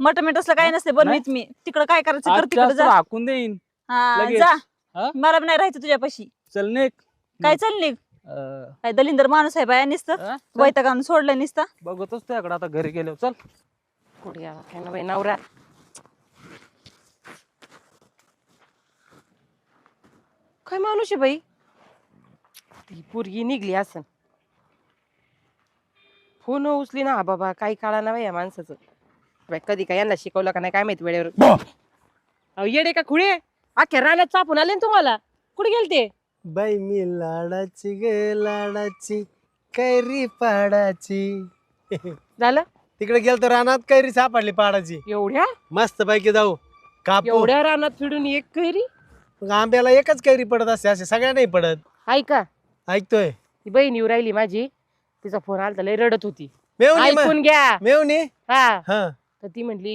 Mutton मिट असलं काय नसते बनवीत मी. तिकडं काय करायचं? कर तिकडे जा. हाकून देईन. हा लगेच. जा. हा? मला नाही राहायचं तुझ्यापाशी. चल नेक काय चालली अं, काय दलिंदर माणूस आहे बाया नुसतं? हा? चल. वैतागानं सोडलं नुसतं? बघतोच त्याकडे आता घरी गेलो चल. कुठे यावं काय ना बाई नवरा? काय माणूस आहे बाई? ती पोरगी निघली असन. फोन उचली ना हा बाबा. काही काळा ना बाई या माणसाचं. बाई कधी काय यांना शिकवलं का नाही काय माहीत वेळेवर? अहो येडे का खुळे? अख्ख्या रानात चापून आले ना तुम्हाला? कुठे गेलते? बाई मी लाडाची ग लाडाची कैरी पाडाची. झालं? तिकडे गेलतो रानात कैरी सापडली पाडाची. एवढ्या? मस्त पैकी जाऊ कापू. एवढ्या रानात फिरून एक कैरी? मग आंब्याला एकच कैरी पडत असते असे सगळ्या नाही पडत. ऐका ऐकतोय? ती बहीण येऊ राहिली माझी. तिचा फोन आला लय रडत होती. मेवणी ऐकून घ्या. मेवणी? हा. हा. तर ती म्हटली